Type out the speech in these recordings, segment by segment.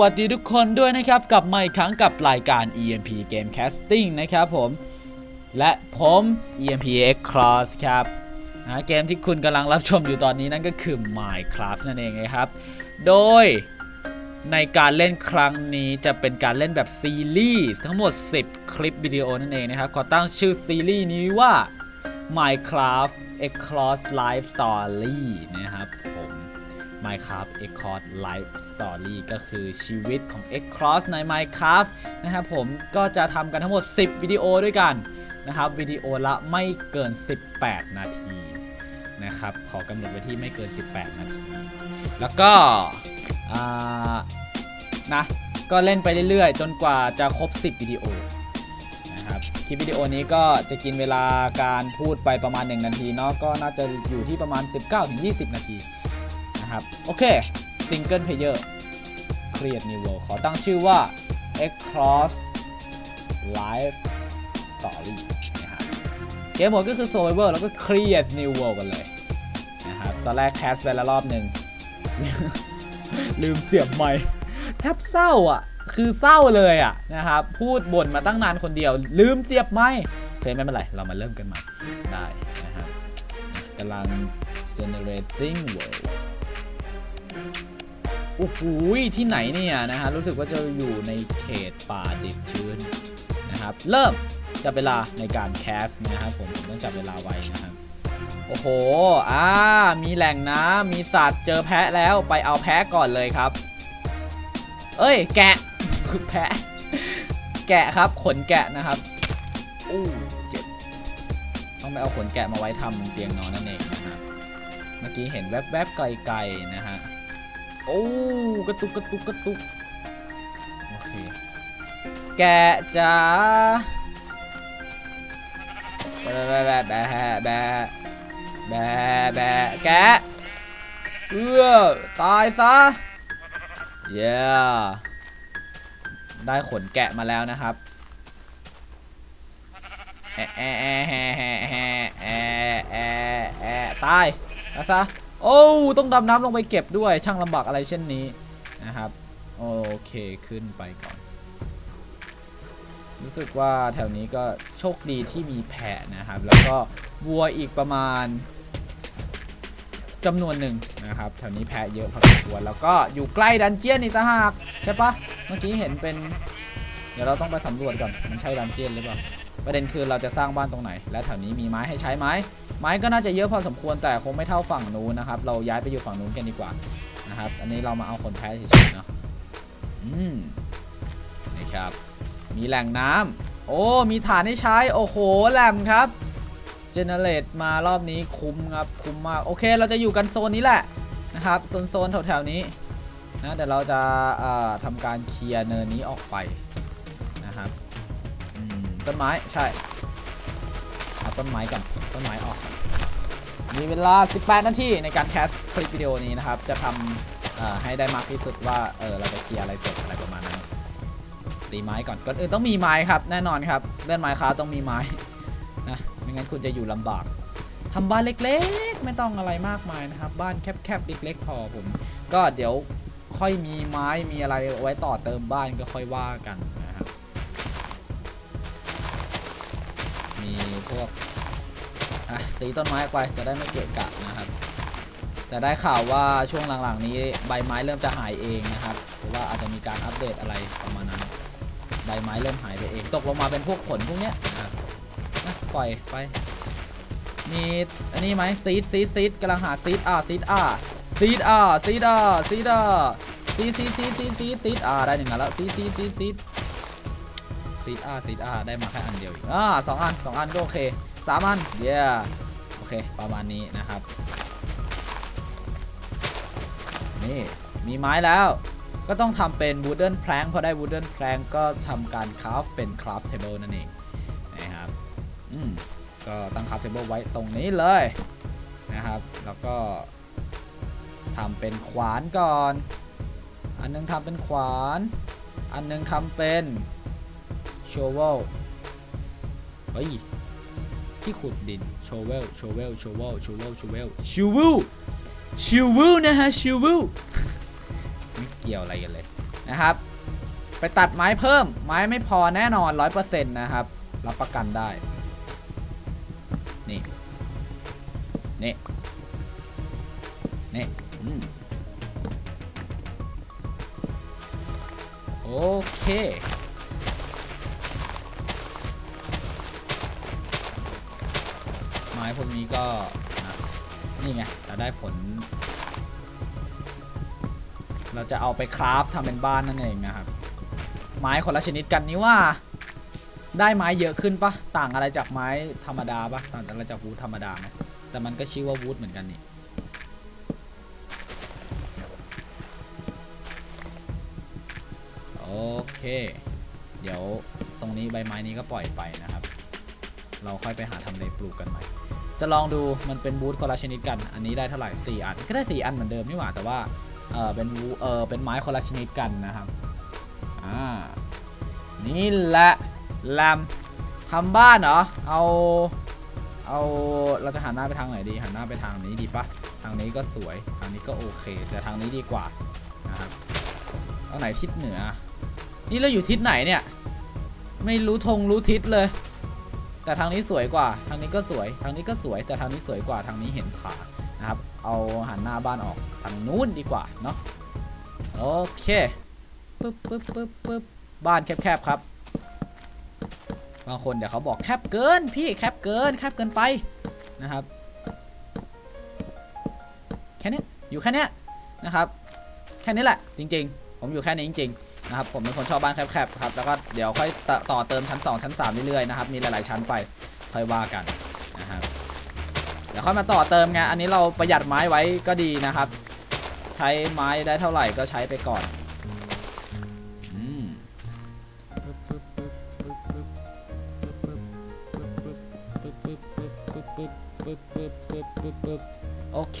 วัสดีทุกคนด้วยนะครับกลับมาอีกครั้งกับรายการ EMP Game Casting นะครับผม และผม EMP X Cross ครับนะเกมที่คุณกำลังรับชมอยู่ตอนนี้นั่นก็คือ Minecraft นั่นเองนะครับ โดยในการเล่นครั้งนี้จะเป็นการเล่นแบบซีรีส์ทั้งหมด 10 คลิปวิดีโอนั่นเองนะครับ ขอตั้งชื่อซีรีส์นี้ว่า Minecraft X Cross Life Story นะครับผ ม Minecraft X Cross Life Story ก็คือชีวิตของ X Cross ใน Minecraft นะครับผมก็จะทำกันทั้งหมด 10 วิดีโอด้วยกันนะครับวิดีโอละไม่เกิน 18 นาทีนะครับขอกำหนดไว้ที่ไม่เกิน 18 นาที แล้วก็นะก็เล่นไปเรื่อยๆ จนกว่าจะครบ 10 วิดีโอนะครับคลิปวิดีโอนี้ก็จะกินเวลาการพูดไปประมาณ 1 นาทีเนาะก็น่าจะอยู่ที่ประมาณ 19-20 นาที นะครับ โอเค Single Player Create New World ขอตั้งชื่อว่า X Cross Life Story นะครับเกมโหมดก็คือ Survivor แล้วก็ Create New World กันเลยนะครับ ตอนแรกแคสไปแล้วรอบหนึ่ง ลืมเสียบไมค์แทบเศร้าอะ คือเศร้าเลยอะนะครับ พูดบ่นมาตั้งนานคนเดียว ลืมเสียบไมค์โอเคไม่เป็นไร เรามาเริ่มกันใหม่ได้นะครับกำลัง generating world โอ้โหที่ไหนเนี่ยนะฮะรู้สึกว่าจะอยู่ในเขตป่าดิบชื้นนะครับ เริ่มจับเวลาในการแคสนะครับผมผมต้องจับเวลาไว้นะครับโอ้โหอ่ามีแหล่งน้ำมีสัตว์เจอแพะแล้วไปเอาแพะก่อนเลยครับ เอ้ย แกะคือแพะ แกะครับขนแกะนะครับอู้เจ็บต้องไปเอาขนแกะมาไว้ทำเตียงนอนนั่นเองนะครับเมื่อกี้เห็นแวบๆไกลๆนะฮะ โอ้กระตุกกระตุกกระตุกโอเคแกจ้าแบะแบะแบะแบะแบะแบแกเอือตายซะเย้ได้ขนแกะมาแล้วนะครับแอแอแอแอแอแอตายแล้วซะ โอ้ต้องดำน้ำลงไปเก็บด้วยช่างลำบากอะไรเช่นนี้นะครับโอเคขึ้นไปก่อน รู้สึกว่าแถวนี้ก็โชคดีที่มีแพะนะครับ แล้วก็วัวอีกประมาณจำนวนหนึ่งนะครับแถวนี้แพะเยอะพอสมควรแล้วก็อยู่ใกล้ดันเจียนอีกต่างหากใช่ปะเมื่อกี้เห็นเป็น เดี๋ยวเราต้องไปสำรวจก่อนมันใช่ดันเจียนหรือเปล่า ประเด็นคือเราจะสร้างบ้านตรงไหน และแถวนี้มีไม้ให้ใช้ไหมไม้ก็น่าจะเยอะพอสมควรแต่คงไม่เท่าฝั่งนู้นนะครับ เราย้ายไปอยู่ฝั่งนู้นกันดีกว่านะครับ อันนี้เรามาเอาคนแพ้เฉยๆเนาะอืมนี่ครับ มีแหล่งน้ำโอ้มีฐานให้ใช้โอ้โหแหลมครับเจเนเรตมารอบนี้คุ้มครับคุ้มมากโอเค เราจะอยู่กันโซนนี้แหละนะครับโซนโซนแถวๆนี้นะเดี๋ยวเราจะเอ่อทำการเคลียร์เนินนี้ออกไป ต้นไม้ใช่เอาต้นไม้ก่อนต้นไม้ออก มีเวลา 18 นาทีในการแคสคลิปวิดีโอนี้นะครับ จะทำให้ได้มากที่สุดว่าเออเราจะเคลียร์อะไรเสร็จอะไรประมาณนั้นตีไม้ก่อนก่อนอื่นต้องมีไม้ครับแน่นอนครับเล่นไม้ครับต้องมีไม้นะไม่งั้นคุณจะอยู่ลำบากทำบ้านเล็กๆ ไม่ต้องอะไรมากมายนะครับ บ้านแคบๆเล็กๆพอผม ก็เดี๋ยวค่อยมีไม้มีอะไรไว้ต่อเติมบ้านก็ค่อยว่ากัน พวกอะตีต้นไม้ไปจะได้ไม่เกะกะนะครับ แต่ได้ข่าวว่าช่วงหลังๆ นี้ใบไม้เริ่มจะหายเองนะครับเพราะว่าอาจจะมีการอัปเดตอะไรประมาณนั้นใบไม้เริ่มหายไปเอง ตกลงมาเป็นพวกผลพวกเนี้ยนะครับนะปล่อยไปมีอันนี้ไหมซีดซีดซีดกำลังหาซีดอ่าซีดอ่าซีดอ่าซีดอ่าซีดอ่าซีดซีดซีดซีดซีดอ่าได้หนึ่งแล้วซีดซีดซีดซีด ซีดอาซีดอาได้มาแค่อันเดียวอีกอ่าสองอันสองอันก็โอเคสามอันเย้โอเค ประมาณนี้นะครับ นี่ มีไม้แล้วก็ต้องทำเป็น wooden plank พอได้ wooden plank ก็ทำการ craft เป็น craft table นั่นเองนะครับอืมก็ตั้ง craft table ไว้ตรงนี้เลยนะครับ แล้วก็ทำเป็นขวานก่อน อันหนึงทำเป็นขวาน อันหนึงทำเป็น โชเวลเฮ้ยที่ขุดดินโชเวลโชเวลโชเวลโชเวลโชเวลชิวิลชิวิลนะฮะชิวิลไม่เกี่ยวอะไรกันเลยนะครับ ไปตัดไม้เพิ่มไม้ไม่พอแน่นอนร้อยเปอร์เซ็นต์นะครับ รับประกันได้ นี่ นี่ นี่โอเค พวกนี้ก็นี่ไงเราได้ผล เราจะเอาไปคราฟทำเป็นบ้านนั่นเองนะครับ ไม้คนละชนิดกันนี่ว่า ได้ไม้เยอะขึ้นปะต่างอะไรจากไม้ธรรมดาปะต่างอะไรจากวูดธรรมดาไหมแต่มันก็ชื่อว่าวูดเหมือนกันนี่โอเค เดี๋ยวตรงนี้ใบไม้นี้ก็ปล่อยไปนะครับ เราค่อยไปหาทำเลปลูกกันใหม่ จะลองดูมันเป็นบูธคนละชนิดกัน อันนี้ได้เท่าไหร่ 4 อัน ก็ได้ 4 อันเหมือนเดิมนี่หว่า แต่ว่า เออเป็นวูเออเป็นไม้คนละชนิดกันนะครับ อ่า นี่แหละแลมทำบ้านเหรอ เอา เอา เราจะหันหน้าไปทางไหนดี หันหน้าไปทางนี้ดีปะทางนี้ก็สวย ทางนี้ก็โอเค แต่ทางนี้ดีกว่า นะครับทางไหนทิศเหนือ นี่เราอยู่ทิศไหนเนี่ย ไม่รู้ธงรู้ทิศเลย แต่ทางนี้สวยกว่า ทางนี้ก็สวย ทางนี้ก็สวย แต่ทางนี้สวยกว่า ทางนี้เห็นผานะครับ เอาหันหน้าบ้านออกทางนู้นดีกว่า เนาะ โอเค ปึ๊บปึ๊บปึ๊บปึ๊บบ้านแคบๆครับ บางคนเดี๋ยวเขาบอกแคบเกิน พี่แคบเกิน แคบเกินไปนะครับ แค่นี้ อยู่แค่นี้นะครับ แค่นี้แหละ จริง ๆ ผมอยู่แค่นี้จริง ๆ นะครับผมเป็นคนชอบบ้านแคบๆครับแล้วก็เดี๋ยวค่อยต่อต่อเติมชั้น 2 ชั้น3เรื่อยๆนะครับมีหลายๆชั้นไปค่อยว่ากันนะครับเดี๋ยวค่อยมาต่อเติมไงอันนี้เราประหยัดไม้ไว้ก็ดีนะครับ ใช้ไม้ได้เท่าไหร่ก็ใช้ไปก่อนโอเค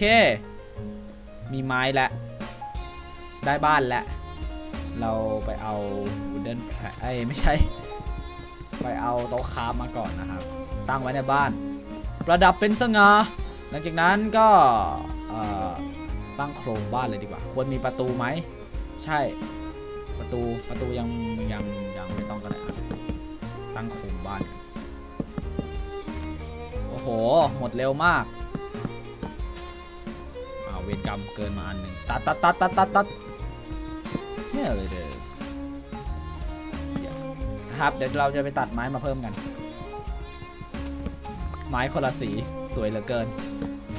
มีไม้แล้วได้บ้านแล้ว เราไปเอาวูดเดนแพรเอ้ไม่ใช่ ไปเอาโต๊ะคาฟมาก่อนนะครับ ตั้งไว้ในบ้าน ประดับเป็นสง่าหลังจากนั้นก็ตั้งโครงบ้านเลยดีกว่า ควรมีประตูไหม ใช่ประตูประตูยังยังยังไม่ต้องก็ได้ตั้งโครงบ้าน โอ้โห หมดเร็วมากอ้าเวรกรรมเกินมาอันหนึ่งตัดตัดตัดตัดตัดตัด เนี่ยเลยเด้อครับเดี๋ยวเราจะไปตัดไม้มาเพิ่มกัน ไม้คนละสีสวยเหลือเกิน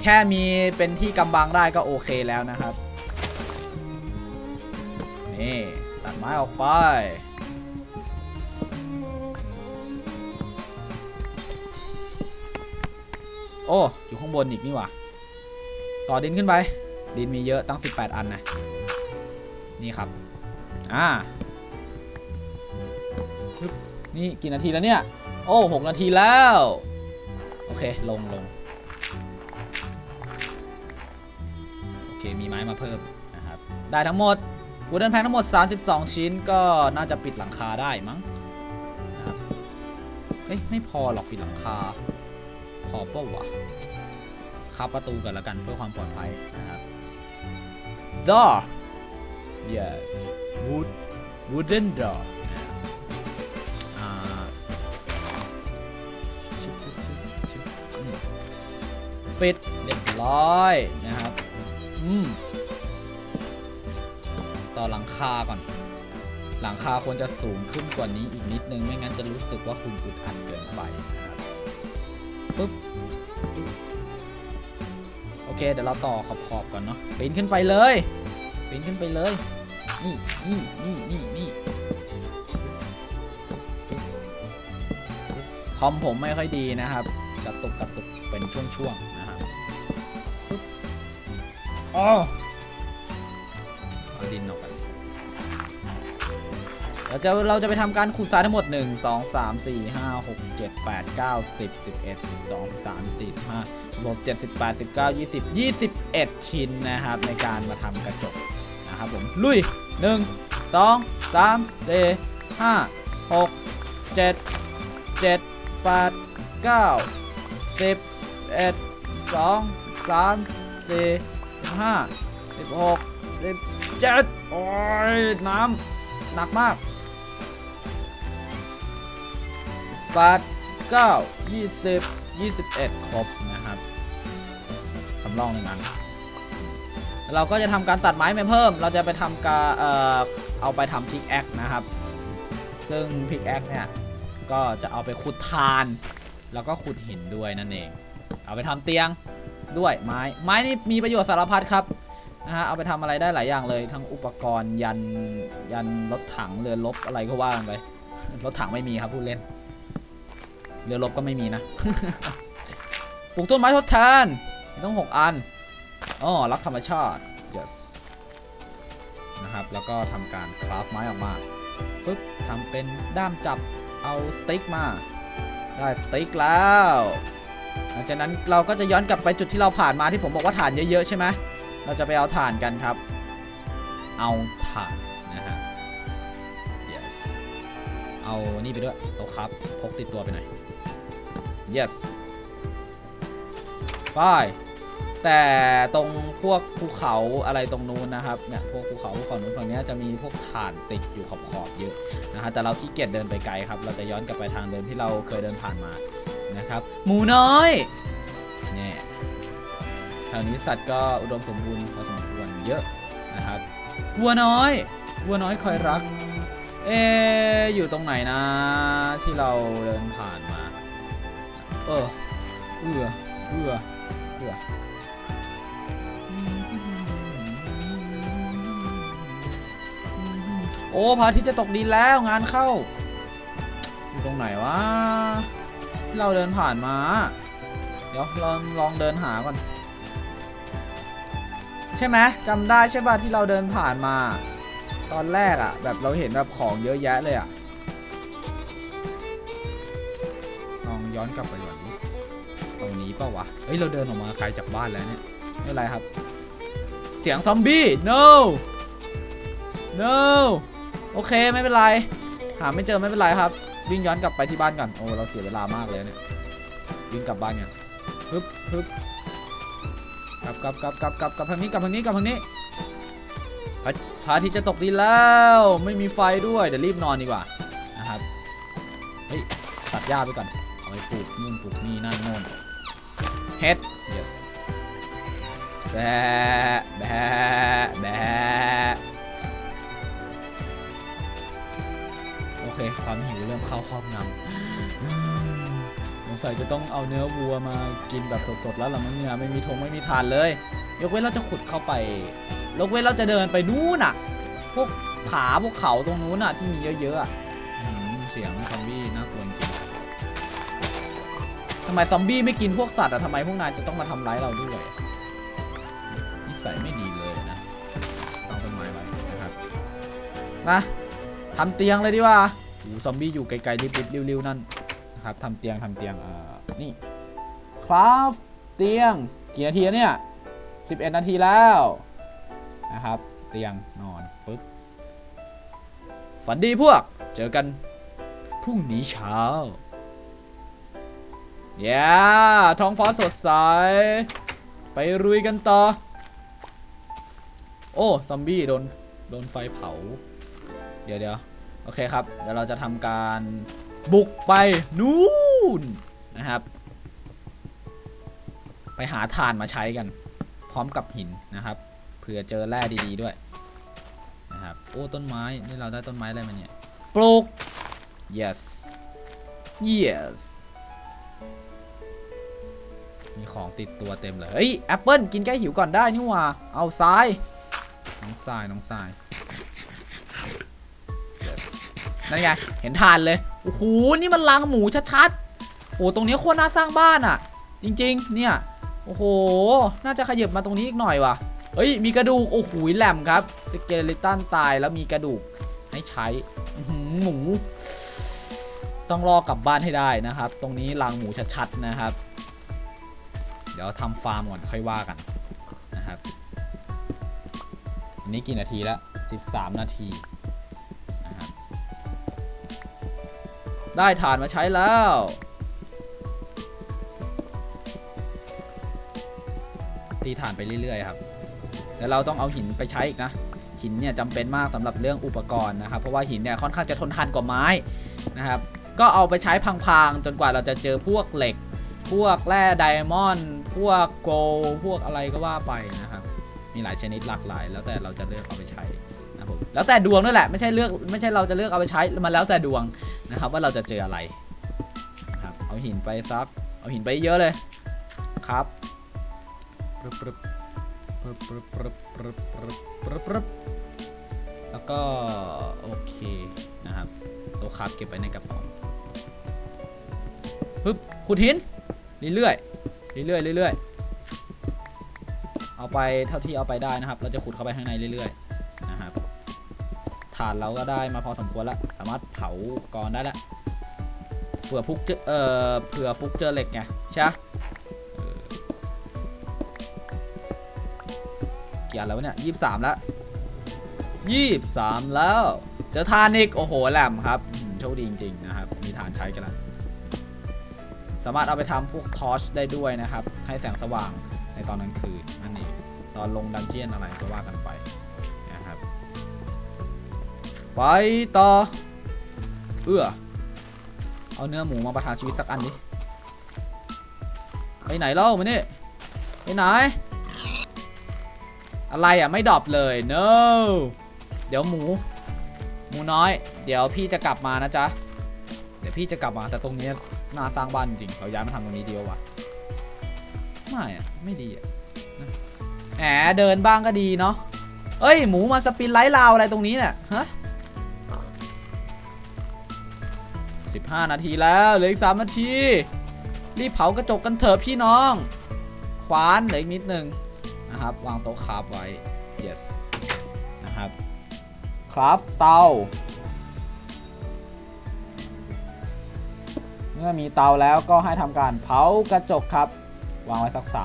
แค่มีเป็นที่กำบังได้ก็โอเคแล้วนะครับ นี่ ตัดไม้ออกไป โอ้ อยู่ข้างบนอีกนี่หว่า ต่อดินขึ้นไป ดินมีเยอะตั้ง 18 อันนะ นี่ครับ อ่าึบนี่กี่นาทีแล้วเนี่ย โอ้หกนาทีแล้ว โอเค ลงลงโอเค มีไม้มาเพิ่มนะครับ ได้ทั้งหมดวูดเดนแพงทั้งหมด 32 ชิ้นก็น่าจะปิดหลังคาได้มั้งนะครับเฮ้ย ไม่พอหรอกปิดหลังคา พอเปล่าวะคับประตูกันแล้วกันเพื่อความปลอดภัยนะครับ door yes wood wooden door นะครับอ่าชึบชึบชึบชึบอืมปิดเรียบร้อยนะครับอืมต่อหลังคาก่อน หลังคาควรจะสูงขึ้นกว่านี้อีกนิดนึง ไม่งั้นจะรู้สึกว่าคุณอึดอัดเกินไปนะครับปุ๊บปุ๊บโอเค เดี๋ยวเราต่อขอบๆก่อนเนาะปีนขึ้นไปเลย ปีนขึ้นไปเลย นี่นี่นี่นี่นี่คอมผมไม่ค่อยดีนะครับ กระตุกกระตุกเป็นช่วงๆนะครับปึ๊บอ๋อเอาดินออกไปเราจะเราจะไปทำการขุดทรายทั้งหมด 1 2 3 4 5 6 7 8 9 10 11 12 13 14 15 16 17 18 19 20 21 ชิ้นนะครับ ในการมาทำกระจก นะครับผมลุย 1 2 3 4 5 6 7 7แปดเก้าสิบเอ็ดสองสามสี่ห้าสิบหกสิบเจ็ดโอ้ยน้ำหนักมากแปดเก้ายี่สิบยี่สิบเอ็ดครบนะครับสำรองหนึ่งอัน เราก็จะทำการตัดไม้ไปเพิ่ม เราจะไปทำการเอ่อเอาไปทำพิกแอคนะครับ ซึ่งพิกแอคเนี่ยก็จะเอาไปขุดทาน แล้วก็ขุดหินด้วยนั่นเอง เอาไปทำเตียงด้วยไม้ ไม้นี่มีประโยชน์สารพัดครับนะฮะเอาไปทำอะไรได้หลายอย่างเลย ทั้งอุปกรณ์ยันยันรถถังเรือรบอะไรก็ว่ากันไปรถถังไม่มีครับพูดเล่น เรือรบก็ไม่มีนะ ปลูกต้นไม้ทดแทนต้องหกอัน อ๋อรักธรรมชาติ yes นะครับ แล้วก็ทำการคราฟไม้ออกมาปึ๊บทำเป็นด้ามจับเอาสติ๊กมา ได้สติ๊กแล้วหลังจากนั้นเราก็จะย้อนกลับไปจุดที่เราผ่านมาที่ผมบอกว่าฐานเยอะๆใช่ไหมเราจะไปเอาถ่านกันครับ เอาถ่านนะฮะ yes เอานี่ไปด้วยโต๊ะครับพกติดตัวไปหน่อย yes ไป แต่ตรงพวกภูเขาอะไรตรงนู้นนะครับเนี่ยพวกภูเขาภูเขานู้นฝั่งนี้จะมีพวกถ่านติดอยู่ขอบๆเยอะนะฮะแต่เราขี้เกียจเดินไปไกลครับ เราจะย้อนกลับไปทางเดิมที่เราเคยเดินผ่านมานะครับหมูน้อยเนี่ยแถวนี้สัตว์ก็อุดมสมบูรณ์พอสมควรเยอะนะครับวัวน้อยวัวน้อยคอยรักเอะอยู่ตรงไหนนะ ที่เราเดินผ่านมา เออเอือเอือเอือ โอ้พระอาทิตย์จะตกดินแล้วงานเข้า อยู่ตรงไหนวะที่เราเดินผ่านมา เดี๋ยวลองลองเดินหาก่อน ใช่ไหมจำได้ใช่ป่ะที่เราเดินผ่านมา ตอนแรกอะแบบเราเห็นแบบของเยอะแยะเลยอะลองย้อนกลับไปก่อนนี้ตรงนี้เปล่าวะเฮ้ยเราเดินออกมาไกลจากบ้านแล้วเนี่ยไม่เป็นไรครับ เสียงซอมบี้ no no โอเคไม่เป็นไร หาไม่เจอไม่เป็นไรครับ วิ่งย้อนกลับไปที่บ้านก่อนโอ้เราเสียเวลามากเลยเนี่ยวิ่งกลับบ้านกันฮึบฮึบกลับกลับกลับกลับกลับกลับทางนี้กลับทางนี้กลับทางนี้พระพระอาทิตย์จะตกดินแล้วไม่มีไฟด้วยเดี๋ยวรีบนอนดีกว่านะครับเฮ้ยตัดหญ้าไปก่อนเอาไปปลูกนู่นปลูกนี่นั่นโน่นเฮ็ด yes แบะแบะแบะ เคความหิวเริ่มเข้าครอบงำสงสัยจะต้องเอาเนื้อวัวมากินแบบสดๆแล้วละมั้งเนี่ยไม่มีทงไม่มีทานเลย ยกเว้นเราจะขุดเข้าไปยกเว้นเราจะเดินไปนู่นน่ะ พวกผาพวกเขาตรงนู้นน่ะที่มีเยอะๆอะเสียงซอมบี้น่ากลัวจริงทำไมซอมบี้ไม่กินพวกสัตว์อะทำไมพวกนายจะต้องมาทำร้ายเราด้วยนิสัยไม่ดีเลยนะต้องต้นไม้ไว้นะครับนะทำเตียงเลยดีกว่า โอ้ซอมบี้อยู่ไกลๆริบๆริ้วๆนั่นนะครับทำเตียงทำเตียงอ่านี่คราฟเตียงกี่นาทีเนี่ย11 นาทีแล้วนะครับ เตียงนอนปึ๊บฝันดีพวก เจอกันพรุ่งนี้เช้าเย้ท้องฟ้าสดใส ไปรุยกันต่อ โอ้ ซอมบี้โดน โดนไฟเผา เดี๋ยวเดี๋ยว โอเคครับ เดี๋ยวเราจะทำการบุกไปนู่นนะครับ ไปหาถ่านมาใช้กัน พร้อมกับหินนะครับ เผื่อเจอแร่ดีๆด้วยนะครับ โอ้ต้นไม้ นี่เราได้ต้นไม้อะไรมาเนี่ย ปลูก yes yes มีของติดตัวเต็มเลย เฮ้ยแอปเปิลกินแก้หิวก่อนได้นี่หว่า เอาทราย น้องทราย น้องทราย นั่นไงเห็นทานเลยโอ้โหนี่มันลังหมูชัดๆโอ้ตรงนี้โคตรน่าสร้างบ้านอะ จริง ๆ เนี่ยโอ้โห น่าจะขยับมาตรงนี้อีกหน่อยว่ะเฮ้ย มีกระดูก โอ้โหแหลมครับสเกเลตันตายแล้วมีกระดูกให้ใช้อื้อหือหมู ต้องรอกลับบ้านให้ได้นะครับ ตรงนี้ลังหมูชัดๆนะครับ เดี๋ยวทำฟาร์มก่อนค่อยว่ากันนะครับ อันนี้กี่นาทีแล้ว 13 นาที ได้ฐานมาใช้แล้ว ตีฐานไปเรื่อยๆครับแต่เราต้องเอาหินไปใช้อีกนะ หินเนี่ยจำเป็นมากสำหรับเรื่องอุปกรณ์นะครับ เพราะว่าหินเนี่ยค่อนข้างจะทนทานกว่าไม้นะครับ ก็เอาไปใช้พังๆ จนกว่าเราจะเจอพวกเหล็ก พวกแร่ไดมอนด์ พวกโกลพวกอะไรก็ว่าไปนะครับ มีหลายชนิดหลากหลาย แล้วแต่เราจะเลือกเอาไปใช้นะครับผมแล้วแต่ดวงนั่นแหละไม่ใช่เลือกไม่ใช่เราจะเลือกเอาไปใช้มันแล้วแต่ดวง นะครับ ว่าเราจะเจออะไรครับเอาหินไปซักเอาหินไปเยอะเลยครับปรึบปรึบปรึบปรึบปรึบปรึบปรึบปรึบปรึบแล้วก็โอเคนะครับตัวครับเก็บไว้ในกระเป๋าปึ๊บขุดหินเรื่อยๆเรื่อยๆเรื่อยๆเอาไปเท่าที่เอาไปได้นะครับ เราจะขุดเข้าไปข้างในเรื่อยๆนะครับฐานเราก็ได้มาพอสมควรแล้ว สามารถเผากรได้ล้วเผื่อฟุกเจอเอ่อเผื่อฟุกเจอเหล็กไงใช่กี่อันแล้วเนี่ยยี่สามแล้วยี่สามแล้วเจอทานอีกโอ้โหแหลมครับโชคดีจริง ๆ นะครับ มีฐานใช้กันแล้วสามารถเอาไปทำพวกทอชได้ด้วยนะครับ ให้แสงสว่างในตอนกลางคืนนั่นเองตอนลงดันเจียนอะไรก็ว่ากันไปนะครับ ไปต่อ เอื้อ เอาเนื้อหมูมาประทานชีวิตสักอันดิ ไปไหนเล่ามานี่ไปไหน อะไรอะไม่ดรอปเลย no เดี๋ยวหมู หมูน้อย เดี๋ยวพี่จะกลับมานะจ๊ะ เดี๋ยวพี่จะกลับมาแต่ตรงนี้น่าสร้างบ้านจริงเราย้ายมาทำตรงนี้ดีกว่าไม่อะไม่ดีอะแหมเดินบ้างก็ดีเนาะเอ้ยหมูมาสปินไลท์ลาวอะไรตรงนี้เนี่ยฮะ สิบห้านาทีแล้วเหลืออีกสามนาที รีบเผากระจกกันเถอะพี่น้อง ขวานเหลืออีกนิดนึงนะครับ วางโต๊ะคราฟไว้ yes นะครับคราฟเตา เมื่อมีเตาแล้วก็ให้ทำการเผากระจกครับ วางไว้สัก 3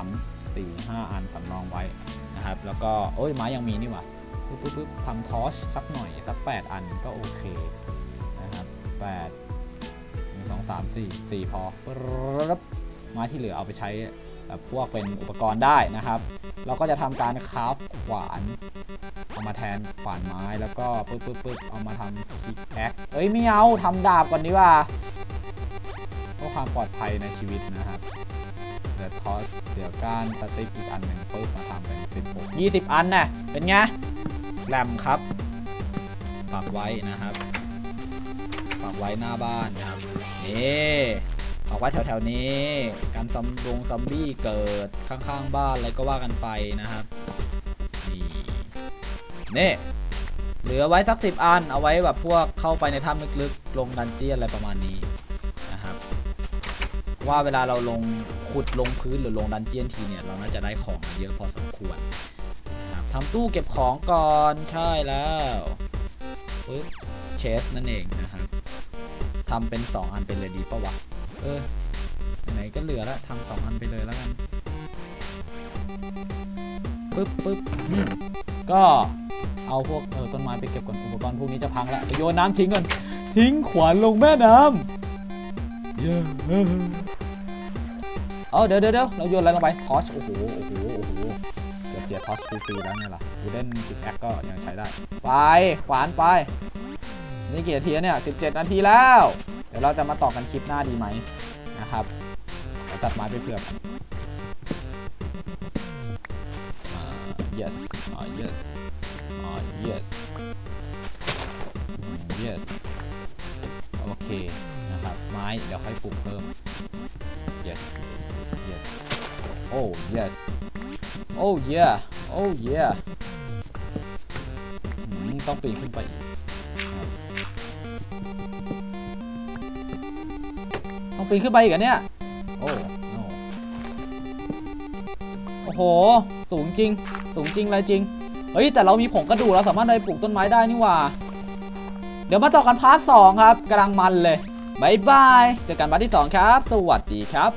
4 5 อันสำรองไว้นะครับ แล้วก็ โอ้ยไม้ยังมีนี่หว่าปึ๊บปึ๊บทำทอชสักหน่อย สัก 8 อันก็โอเคนะครับ8 1 2 3 4 4พอปึ๊บไม้ที่เหลือเอาไปใช้แบบพวกเป็นอุปกรณ์ได้นะครับ เราก็จะทำการคราฟขวานเอามาแทนขวานไม้แล้วก็ปึ๊บปึ๊บปึ๊บเอามาทำคิกแอคเอ้ยไม่เอาทำดาบก่อนดีกว่าเพื่อความปลอดภัยในชีวิตนะครับเดี๋ยวทอสเดี๋ยวก้านสติ๊กอีกอันหนึ่งปึ๊บมาทำเป็นสิบหกยี่สิบอันน่ะเป็นไงแรมครับปักไว้นะครับปักไว้หน้าบ้านนะครับ นี่ปักไว้แถวๆนี้ การซอมดงซอมบี้เกิดข้างๆบ้านอะไรก็ว่ากันไปนะครับ นี่นี่เหลือไว้สักสิบอัน เอาไว้แบบพวกเข้าไปในถ้ำลึกๆ ลงดันเจียนอะไรประมาณนี้นะครับ ว่าเวลาเราลงขุดลงพื้นหรือลงดันเจียนทีเนี่ย เราน่าจะได้ของเยอะพอสมควรนะทำตู้เก็บของก่อนใช่แล้วปึ๊บเชสนั่นเองนะครับ ทำเป็น 2 อันเป็นเลยดีปะวะ เออ ไหนก็เหลือล้วทำสองอันไปเลยแล้วกันปึ๊บปึ๊บอืมก็เอาพวกเออต้นไม้ไปเก็บก่อนอุปกรณ์พวกนี้จะพังล้วไปโยนน้ำทิ้งก่อน ทิ้งขวานลงแม่น้ำเย้เอาเดี๋ยวเดี๋ยวเดี๋ยวเราโยนอะไรลงไปทอชโอ้โหโอ้โหโอ้โหเกือบเสียทอชฟรีๆแล้วไงล่ะบูเดนติดแอคก็ยังใช้ได้ ไปขวานไป นี่กี่นาทีเนี่ย 17 นาทีแล้ว เดี๋ยวเราจะมาต่อกันคลิปหน้าดีไหมนะครับเดี๋ยวตัดไม้ไปเผื่อกันอ่า yes อ่า yes อ่า yes yes โอเคนะครับ ไม้ เดี๋ยวค่อยปลูกเพิ่ม yes yes oh yes oh yeah oh yeah ต้องปีนขึ้นไปอีก ปีนขึ้นไปอีกเหรอเนี่ย โอ้ no โอ้โห สูงจริง สูงจริงเลยจริง เฮ้ย แต่เรามีผงกระดูกเราสามารถไปปลูกต้นไม้ได้นี่หว่า เดี๋ยวมาต่อกันพาร์ทสองครับกำลังมันเลยบายบาย เจอกันพาร์ทที่สองครับ สวัสดีครับ